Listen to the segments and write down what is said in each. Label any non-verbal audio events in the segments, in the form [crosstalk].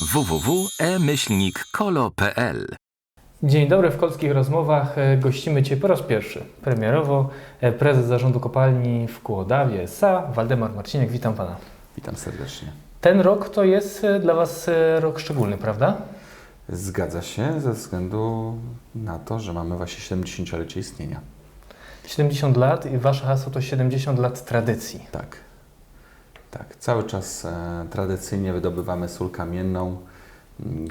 www.e-kolo.pl Dzień dobry, w Kolskich Rozmowach e, gościmy Cię po raz pierwszy. Premierowo e, prezes zarządu kopalni w Kłodawie SA, Waldemar Marciniak. Witam Pana. Witam serdecznie. Ten rok to jest e, dla Was rok szczególny, prawda? Zgadza się ze względu na to, że mamy właśnie 70-lecie istnienia. 70 lat i Wasze hasło to 70 lat tradycji. Tak. Tak. Cały czas e, tradycyjnie wydobywamy sól kamienną,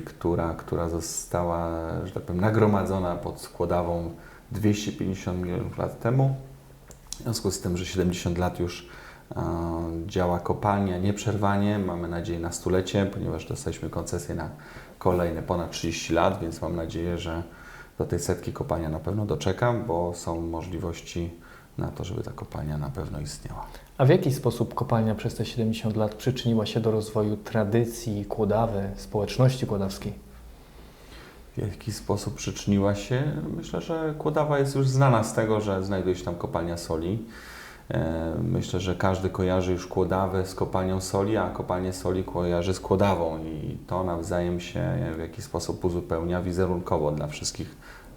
która, która została, że tak powiem, nagromadzona pod składawą 250 milionów lat temu. W związku z tym, że 70 lat już e, działa kopalnia nieprzerwanie, mamy nadzieję na stulecie, ponieważ dostaliśmy koncesję na kolejne ponad 30 lat, więc mam nadzieję, że do tej setki kopalnia na pewno doczeka, bo są możliwości na to, żeby ta kopalnia na pewno istniała. A w jaki sposób kopalnia przez te 70 lat przyczyniła się do rozwoju tradycji Kłodawy, społeczności kłodawskiej? W jaki sposób przyczyniła się? Myślę, że Kłodawa jest już znana z tego, że znajduje się tam kopalnia soli. E, Myślę, że każdy kojarzy już Kłodawę z kopalnią soli, a kopalnię soli kojarzy z Kłodawą i to nawzajem się w jakiś sposób uzupełnia wizerunkowo dla wszystkich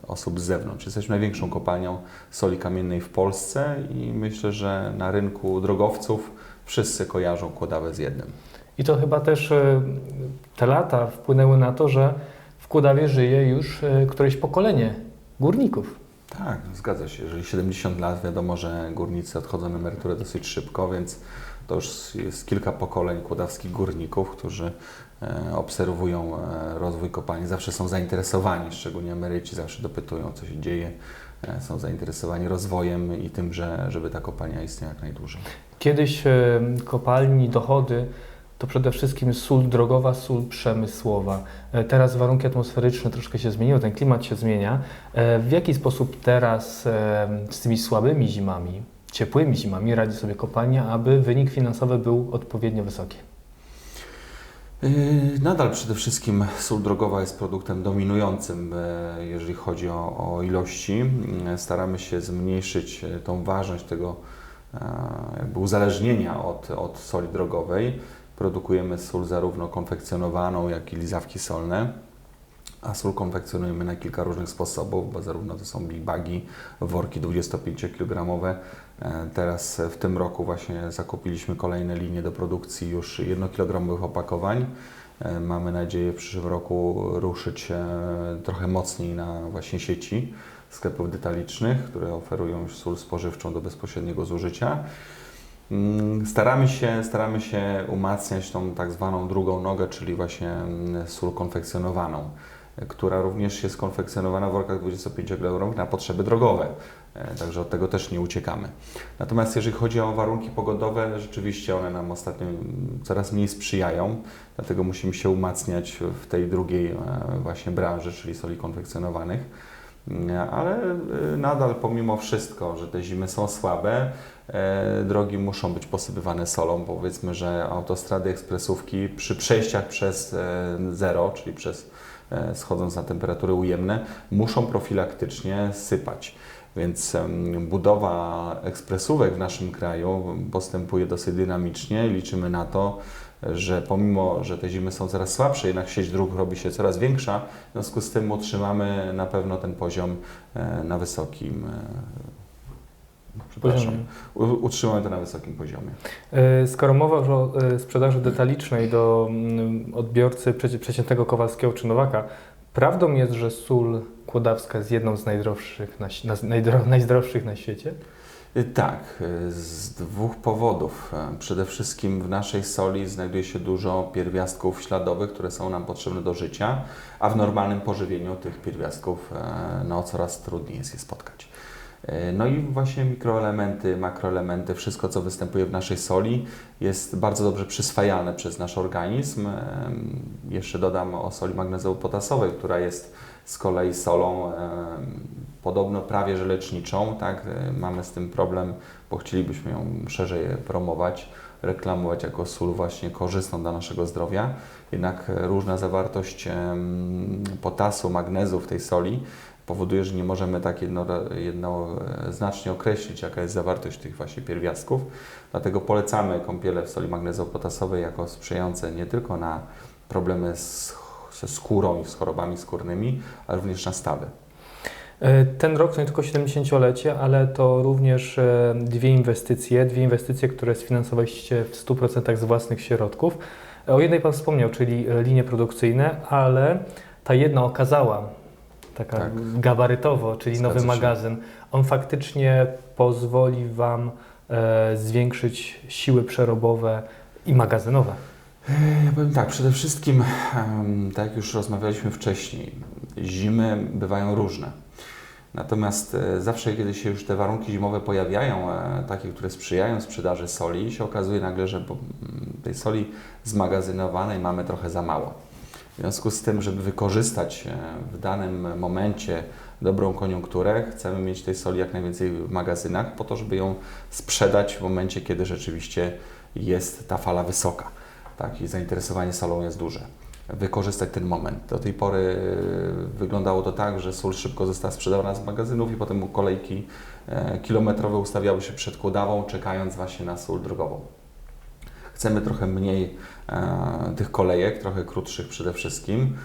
osób z zewnątrz. Jesteśmy największą kopalnią soli kamiennej w Polsce i myślę, że na rynku drogowców wszyscy kojarzą Kłodawę z jednym. I to chyba też e, te lata wpłynęły na to, że w Kłodawie żyje już e, któreś pokolenie górników. Tak, zgadza się. Jeżeli 70 lat, wiadomo, że górnicy odchodzą na emeryturę dosyć szybko, więc to już jest kilka pokoleń kłodawskich górników, którzy obserwują e, rozwój kopalni. Zawsze są zainteresowani, szczególnie emeryci zawsze dopytują, co się dzieje. E, są zainteresowani rozwojem i tym, że, żeby ta kopalnia istniała jak najdłużej. Kiedyś e, kopalni dochody to przede wszystkim sól drogowa, sól przemysłowa. E, Teraz warunki atmosferyczne troszkę się zmieniły, ten klimat się zmienia. E, W jaki sposób teraz e, z tymi słabymi zimami, ciepłymi zimami radzi sobie kopalnia, aby wynik finansowy był odpowiednio wysoki? Yy, Nadal przede wszystkim sól drogowa jest produktem dominującym, e, jeżeli chodzi o, o ilości. Yy, Staramy się zmniejszyć tą ważność tego jakby uzależnienia od, od soli drogowej. Produkujemy sól zarówno konfekcjonowaną, jak i lizawki solne. A sól konfekcjonujemy na kilka różnych sposobów, bo zarówno to są big bagi, worki 25-kilogramowe. E, Teraz e, w tym roku właśnie zakupiliśmy kolejne linie do produkcji już 1-kilogramowych opakowań. E, Mamy nadzieję w przyszłym roku ruszyć e, trochę mocniej na właśnie sieci sklepów detalicznych, które oferują już sól spożywczą do bezpośredniego zużycia. Mm, Staramy się, staramy się umacniać tą tak zwaną drugą nogę, czyli właśnie mm, sól konfekcjonowaną, która również jest konfekcjonowana w workach 25 kg na potrzeby drogowe. E, Także od tego też nie uciekamy. Natomiast jeżeli chodzi o warunki pogodowe, rzeczywiście one nam ostatnio coraz mniej sprzyjają, dlatego musimy się umacniać w tej drugiej e, właśnie branży, czyli soli konfekcjonowanych. Mm, Ale e, nadal pomimo wszystko, że te zimy są słabe, e, drogi muszą być posypywane solą. Powiedzmy, że autostrady, ekspresówki przy przejściach przez e, zero, czyli przez e, schodząc na temperatury ujemne, muszą profilaktycznie sypać. Więc budowa ekspresówek w naszym kraju postępuje dosyć dynamicznie. Liczymy na to, że pomimo, że te zimy są coraz słabsze, jednak sieć dróg robi się coraz większa. W związku z tym utrzymamy na pewno ten poziom e, na wysokim. e, Przepraszam. Poziomie. Utrzymamy to na wysokim poziomie. E, Skoro mowa już o sprzedaży detalicznej do mm, odbiorcy przeci- przeciętnego Kowalskiego czy Nowaka, prawdą jest, że sól kłodawska jest jedną z najdroższych na, najdro, [laughs] na świecie? Y, Tak, y, z dwóch powodów. E, Przede wszystkim w naszej soli znajduje się dużo pierwiastków śladowych, które są nam potrzebne do życia, a w normalnym pożywieniu tych pierwiastków e, no, coraz trudniej jest je spotkać. E, No i właśnie mikroelementy, makroelementy, wszystko co występuje w naszej soli jest bardzo dobrze przyswajalne przez nasz organizm. Em, Jeszcze dodam o soli magnezowo-potasowej, która jest z kolei solą em, podobno prawie że leczniczą, tak? E, Mamy z tym problem, bo chcielibyśmy ją szerzej promować, reklamować jako sól właśnie korzystną dla naszego zdrowia. Jednak e, różna zawartość potasu, magnezu w tej soli powoduje, że nie możemy tak jedno, jednoznacznie określić, jaka jest zawartość tych właśnie pierwiastków. Dlatego polecamy kąpiele w soli magnezowo-potasowej jako sprzyjające nie tylko na problemy z, ze skórą i z chorobami skórnymi, ale również na stawy. E, Ten rok to nie tylko 70-lecie, ale to również e, dwie inwestycje, dwie inwestycje, które sfinansowaliście w 100% z własnych środków. E, O jednej Pan wspomniał, czyli e, linie produkcyjne, ale ta jedna okazała, taka Tak. gabarytowo, czyli Zgadza nowy się. magazyn, on faktycznie pozwoli Wam e, zwiększyć siły przerobowe i magazynowe. Ja powiem tak, przede wszystkim, tak jak już rozmawialiśmy wcześniej, zimy bywają różne. Natomiast e, zawsze, kiedy się już te warunki zimowe pojawiają, e, takie, które sprzyjają sprzedaży soli, się okazuje nagle, że tej soli zmagazynowanej mamy trochę za mało. W związku z tym, żeby wykorzystać e, w danym momencie dobrą koniunkturę, chcemy mieć tej soli jak najwięcej w magazynach, po to, żeby ją sprzedać w momencie, kiedy rzeczywiście jest ta fala wysoka tak, i zainteresowanie solą jest duże. Wykorzystać ten moment. Do tej pory e, wyglądało to tak, że sól szybko została sprzedawana z magazynów i potem kolejki e, kilometrowe ustawiały się przed Kłodawą, czekając właśnie na sól drogową. Chcemy trochę mniej e, tych kolejek, trochę krótszych przede wszystkim.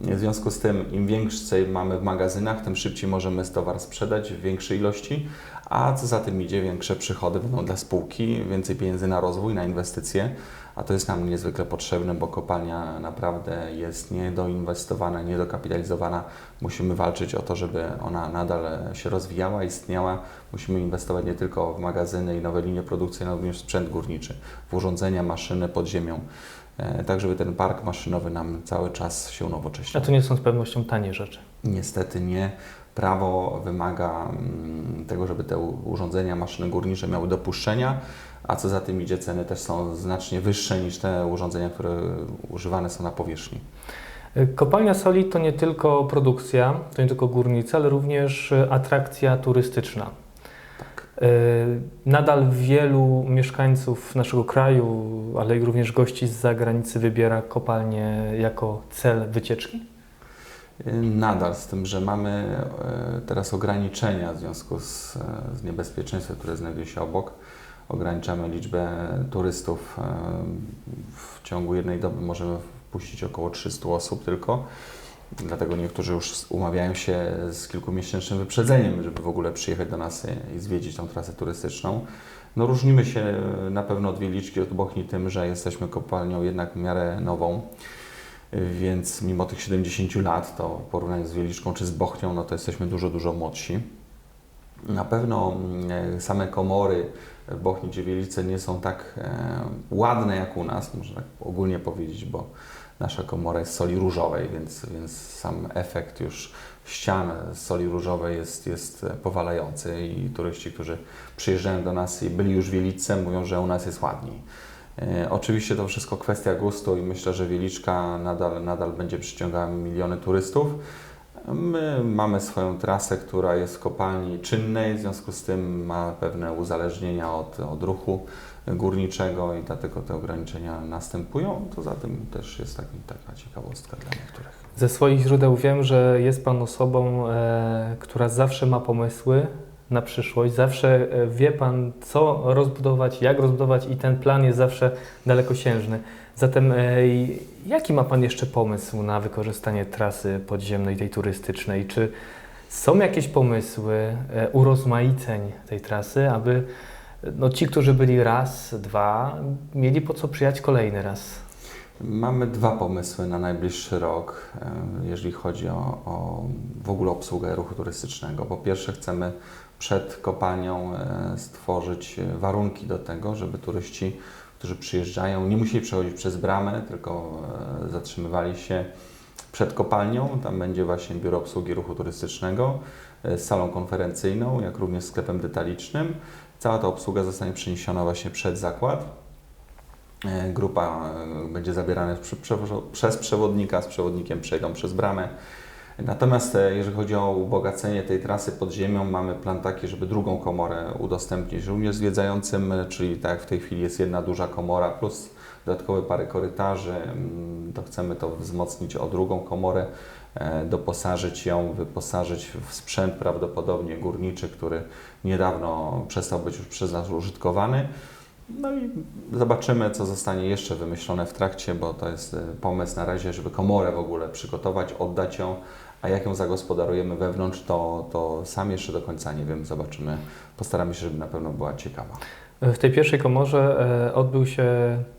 W związku z tym, im więcej mamy w magazynach, tym szybciej możemy towar sprzedać w większej ilości, a co za tym idzie, większe przychody będą dla spółki, więcej pieniędzy na rozwój, na inwestycje, a to jest nam niezwykle potrzebne, bo kopalnia naprawdę jest niedoinwestowana, niedokapitalizowana. Musimy walczyć o to, żeby ona nadal się rozwijała, istniała. Musimy inwestować nie tylko w magazyny i nowe linie produkcyjne, ale również w sprzęt górniczy, w urządzenia, maszyny pod ziemią, e, tak żeby ten park maszynowy nam cały czas się A unowocześniał. to nie są z pewnością tanie rzeczy. Niestety nie. Prawo wymaga mm, tego, żeby te urządzenia, maszyny górnicze miały dopuszczenia, a co za tym idzie, ceny też są znacznie wyższe niż te urządzenia, które używane są na powierzchni. Kopalnia soli to nie tylko produkcja, to nie tylko górnica, ale również atrakcja turystyczna. Tak. E, Nadal wielu mieszkańców naszego kraju, ale i również gości z zagranicy wybiera kopalnię jako cel wycieczki. Nadal z tym, że mamy e, teraz ograniczenia w związku z, z niebezpieczeństwem, które znajduje się obok. Ograniczamy liczbę turystów. e, W ciągu jednej doby możemy wpuścić około 300 osób tylko. Dlatego niektórzy już umawiają się z kilkumiesięcznym wyprzedzeniem, żeby w ogóle przyjechać do nas i- zwiedzić tą trasę turystyczną. No różnimy się na pewno od Wieliczki, od Bochni tym, że jesteśmy kopalnią jednak w miarę nową. Więc mimo tych 70 lat, to w porównaniu z Wieliczką czy z Bochnią, no to jesteśmy dużo, dużo młodsi. Na pewno mm, same komory w Bochni czy Wielice nie są tak e, ładne jak u nas, można tak ogólnie powiedzieć, bo nasza komora jest soli różowej, więc, więc sam efekt już ścian soli różowej jest, jest powalający i turyści, którzy przyjeżdżają do nas i byli już w Wielice, mówią, że u nas jest ładniej. E, Oczywiście to wszystko kwestia gustu i myślę, że Wieliczka nadal, nadal będzie przyciągała miliony turystów. My mamy swoją trasę, która jest w kopalni czynnej, w związku z tym ma pewne uzależnienia od, od ruchu górniczego i dlatego te ograniczenia następują. To za tym też jest taki, taka ciekawostka dla niektórych. Ze swoich źródeł wiem, że jest Pan osobą, e, która zawsze ma pomysły na przyszłość, zawsze e, wie Pan, co rozbudować, jak rozbudować i ten plan jest zawsze dalekosiężny. Zatem e, jaki ma Pan jeszcze pomysł na wykorzystanie trasy podziemnej, tej turystycznej? Czy są jakieś pomysły e, urozmaiceń tej trasy, aby no, ci, którzy byli raz, dwa, mieli po co przyjechać kolejny raz? Mamy dwa pomysły na najbliższy rok, jeżeli chodzi o, o w ogóle obsługę ruchu turystycznego. Po pierwsze, chcemy przed kopalnią e, stworzyć e, warunki do tego, żeby turyści, którzy przyjeżdżają, nie musieli przechodzić przez bramę, tylko e, zatrzymywali się przed kopalnią. Tam będzie właśnie biuro obsługi ruchu turystycznego z salą konferencyjną, jak również sklepem detalicznym. Cała ta obsługa zostanie przeniesiona właśnie przed zakład. Grupa będzie zabierana przez przewodnika, z przewodnikiem przejdą przez bramę. Natomiast e, jeżeli chodzi o ubogacenie tej trasy pod ziemią, mamy plan taki, żeby drugą komorę udostępnić również zwiedzającym, e, czyli tak w tej chwili jest jedna duża komora plus dodatkowe parę korytarzy, mm, to chcemy to wzmocnić o drugą komorę, e, doposażyć ją, wyposażyć w sprzęt prawdopodobnie górniczy, który niedawno przestał być już przez nas użytkowany. No i zobaczymy, co zostanie jeszcze wymyślone w trakcie, bo to jest e, pomysł na razie, żeby komorę w ogóle przygotować, oddać ją, a jak ją zagospodarujemy wewnątrz, to, to sam jeszcze do końca nie wiem, zobaczymy. Postaramy się, żeby na pewno była ciekawa. W tej pierwszej komorze e, odbył się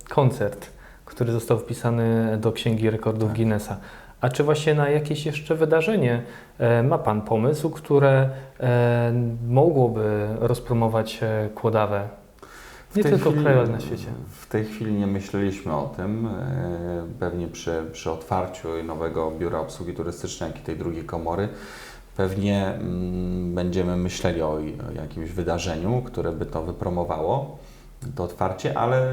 koncert, który został wpisany do Księgi Rekordów Tak. Guinnessa. A czy właśnie na jakieś jeszcze wydarzenie e, ma Pan pomysł, które mogłoby rozpromować kłodawę? Nie tylko w chwili- na świecie. W tej chwili nie myśleliśmy o tym. E, Pewnie przy, przy otwarciu nowego biura obsługi turystycznej, jak i tej drugiej komory, pewnie mm, będziemy myśleli o jakimś wydarzeniu, które by to wypromowało, to otwarcie, ale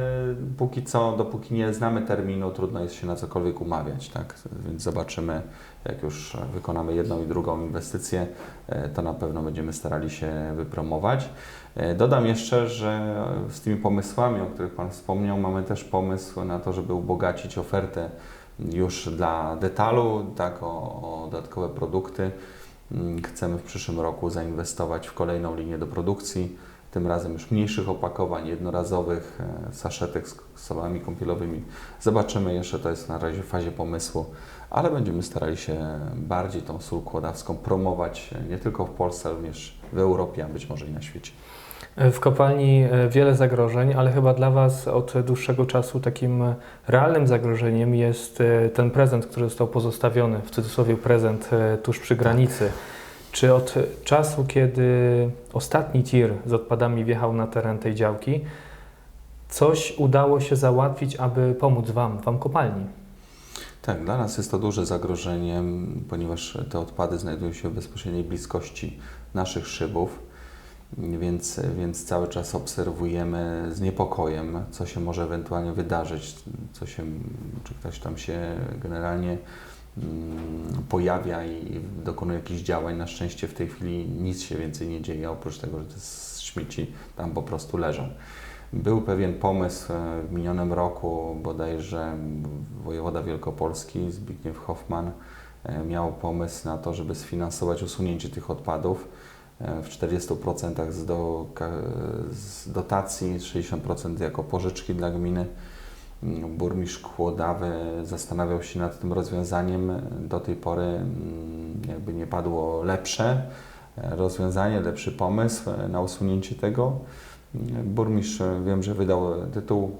póki co, dopóki nie znamy terminu, trudno jest się na cokolwiek umawiać, tak? Więc zobaczymy, jak już wykonamy jedną i drugą inwestycję, e, to na pewno będziemy starali się wypromować. E, Dodam jeszcze, że z tymi pomysłami, o których Pan wspomniał, mamy też pomysł na to, żeby ubogacić ofertę już dla detalu, tak, o, o dodatkowe produkty. Mm, Chcemy w przyszłym roku zainwestować w kolejną linię do produkcji, tym razem już mniejszych opakowań, jednorazowych, e, saszetek z solami kąpielowymi. Zobaczymy jeszcze, to jest na razie w fazie pomysłu, ale będziemy starali się bardziej tą sól kłodawską promować e, nie tylko w Polsce, ale również w Europie, a być może i na świecie. E, W kopalni wiele zagrożeń, ale chyba dla Was od dłuższego czasu takim realnym zagrożeniem jest ten prezent, który został pozostawiony, w cudzysłowie prezent tuż przy granicy. Czy od czasu, kiedy ostatni tir z odpadami wjechał na teren tej działki, coś udało się załatwić, aby pomóc Wam, Wam kopalni? Tak, dla nas jest to duże zagrożenie, ponieważ te odpady znajdują się w bezpośredniej bliskości naszych szybów, więc, więc cały czas obserwujemy z niepokojem, co się może ewentualnie wydarzyć, co się, czy ktoś tam się generalnie pojawia i dokonuje jakichś działań. Na szczęście w tej chwili nic się więcej nie dzieje, oprócz tego, że te śmieci tam po prostu leżą. Był pewien pomysł e, w minionym roku, bodajże wojewoda wielkopolski Zbigniew Hoffman e, miał pomysł na to, żeby sfinansować usunięcie tych odpadów e, w 40% z, do, z dotacji, 60% jako pożyczki dla gminy. Burmistrz Kłodawy zastanawiał się nad tym rozwiązaniem. Do tej pory mm, jakby nie padło lepsze e, rozwiązanie, lepszy pomysł e, na usunięcie tego. Burmistrz e, wiem, że wydał tytuł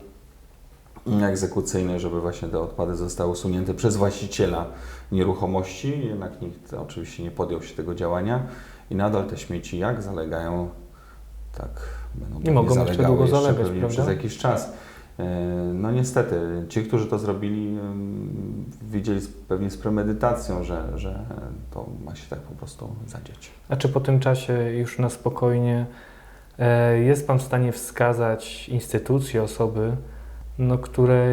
egzekucyjny, żeby właśnie te odpady zostały usunięte przez właściciela nieruchomości, jednak nikt oczywiście nie podjął się tego działania i nadal te śmieci jak zalegają, tak będą pewnie mogą jeszcze zalegały długo jeszcze zalegać, pewnie prawda? przez jakiś czas. E, No niestety, ci, którzy to zrobili, widzieli pewnie z premedytacją, że, że to ma się tak po prostu zadziać. A czy po tym czasie już na spokojnie e, jest Pan w stanie wskazać instytucje, osoby, no, które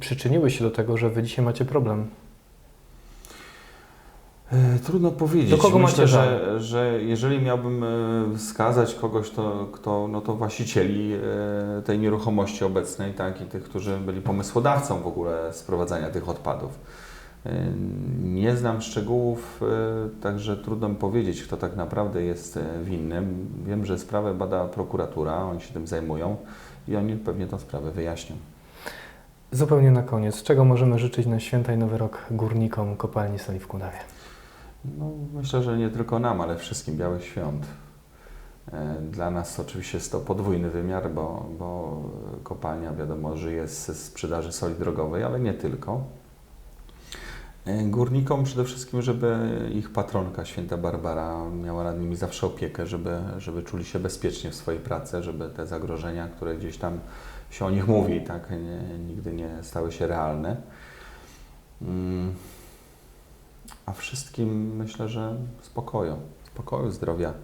przyczyniły się do tego, że Wy dzisiaj macie problem? E, Trudno powiedzieć. Do kogo Myślę, macie że, że jeżeli miałbym e, wskazać kogoś, to, kto, no to właścicieli e, tej nieruchomości obecnej, tak, i tych, którzy byli pomysłodawcą w ogóle sprowadzania tych odpadów. Nie znam szczegółów, także trudno mi powiedzieć, kto tak naprawdę jest winnym. Wiem, że sprawę bada prokuratura, oni się tym zajmują i oni pewnie tę sprawę wyjaśnią. Zupełnie na koniec, czego możemy życzyć na święta i Nowy Rok górnikom kopalni Soli w Kudawie? No, myślę, że nie tylko nam, ale wszystkim Białych Świąt. E, Dla nas oczywiście jest to podwójny wymiar, bo, bo kopalnia, wiadomo, żyje ze sprzedaży soli drogowej, ale nie tylko. E, Górnikom przede wszystkim, żeby ich patronka, święta Barbara, miała nad nimi zawsze opiekę, żeby, żeby czuli się bezpiecznie w swojej pracy, żeby te zagrożenia, które gdzieś tam się o nich mówi, tak, nie, nigdy nie stały się realne. Mm. A wszystkim myślę, że spokoju, spokoju, zdrowia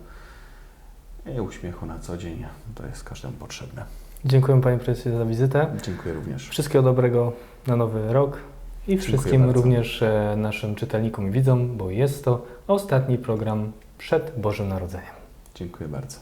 i uśmiechu na co dzień. To jest każdemu potrzebne. Dziękuję Panie Prezesie za wizytę. Dziękuję również. Wszystkiego dobrego na Nowy Rok i wszystkim bardzo. również e, naszym czytelnikom i widzom, bo jest to ostatni program przed Bożym Narodzeniem. Dziękuję bardzo.